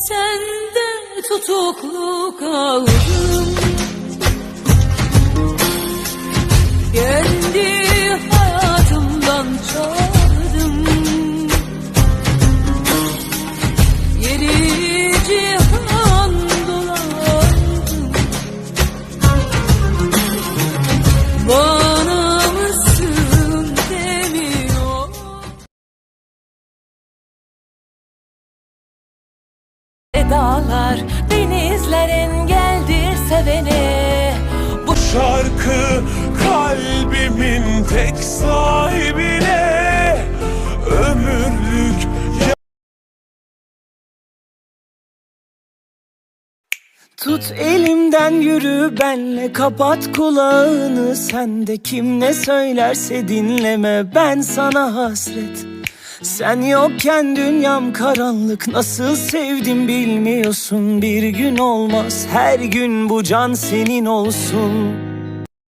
Sende tutuklu kaldım Dağlar, denizler engeldir sevene Bu Şarkı kalbimin tek sahibine. Ömürlük Tut elimden yürü benle kapat kulağını Sen de. Kim ne söylerse dinleme ben sana hasret Sen yokken dünyam karanlık nasıl sevdim bilmiyorsun. Bir gün olmaz her gün bu can senin olsun